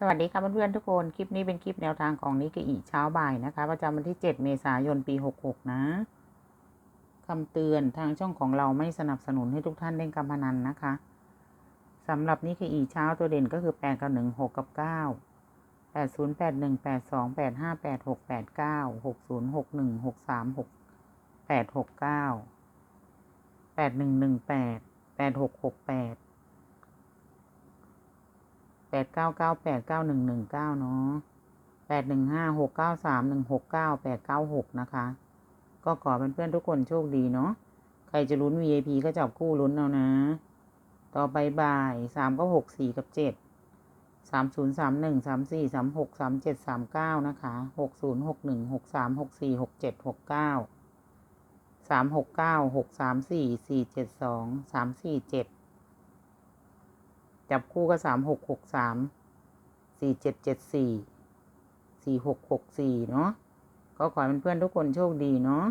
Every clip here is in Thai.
สวัสดีค่ะเพื่อนๆทุกคน คลิปนี้เป็นคลิปแนวทางของนิกเอีเช้าบ่ายนะคะ ประจำวันที่ 7 เมษายนปี 66 นะคำเตือนทางช่องของเราไม่สนับสนุนให้ทุกท่านเล่นการพนันนะคะสำหรับนิกเกอีเช้าตัวเด่นก็คือ 8 กับ 1 6 กับ 9 8 0 8 1 8 2 8 5 8 6 8 9 6 0 6 1 6 3 6 8 6 9 8 1 1 8 8 6 6 8 แปดเก้าเก้าแปดเก้าหนึ่งหนึ่งเก้าเนาะแปดหนึ่งห้าหกเก้าสามหนึ่งหกเก้าแปดเก้าหกนะคะ ก็ขอเพื่อนๆทุกคนโชคดีเนาะ ใครจะลุ้น VIP ก็จับคู่ลุ้นเอานะ ต่อไปบ่ายสามก็หกสี่กับเจ็ดสามศูนย์สามหนึ่งสามสี่สามหกสามเจ็ดสามเก้านะคะหกศูนย์หกหนึ่งหกสามหกสี่หกเจ็ดหกเก้าสามหกเก้าหกสามสี่สี่เจ็ดสองสามสี่เจ็ด จับคู่ก็สามหกหกสามสี่เจ็ดเจ็ดสี่สี่หกหกสี่เนาะก็ขอให้เพื่อนๆทุกคนโชคดีเนาะ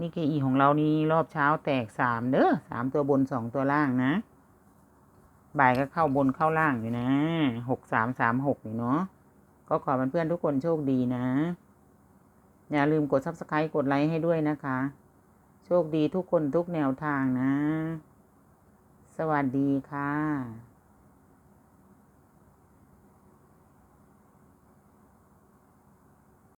นี่คืออีของเรานี่รอบเช้าแตกสามเด้อสามตัวบนสองตัวล่างนะบ่ายก็เข้าบนเข้าล่างอยู่นะหกสามสามหกนี่เนาะก็ขอเพื่อนๆทุกคนโชคดีนะ อย่าลืมกด subscribe กดไลค์ให้ด้วยนะคะ โชคดีทุกคนทุกแนวทางนะ สวัสดีค่ะ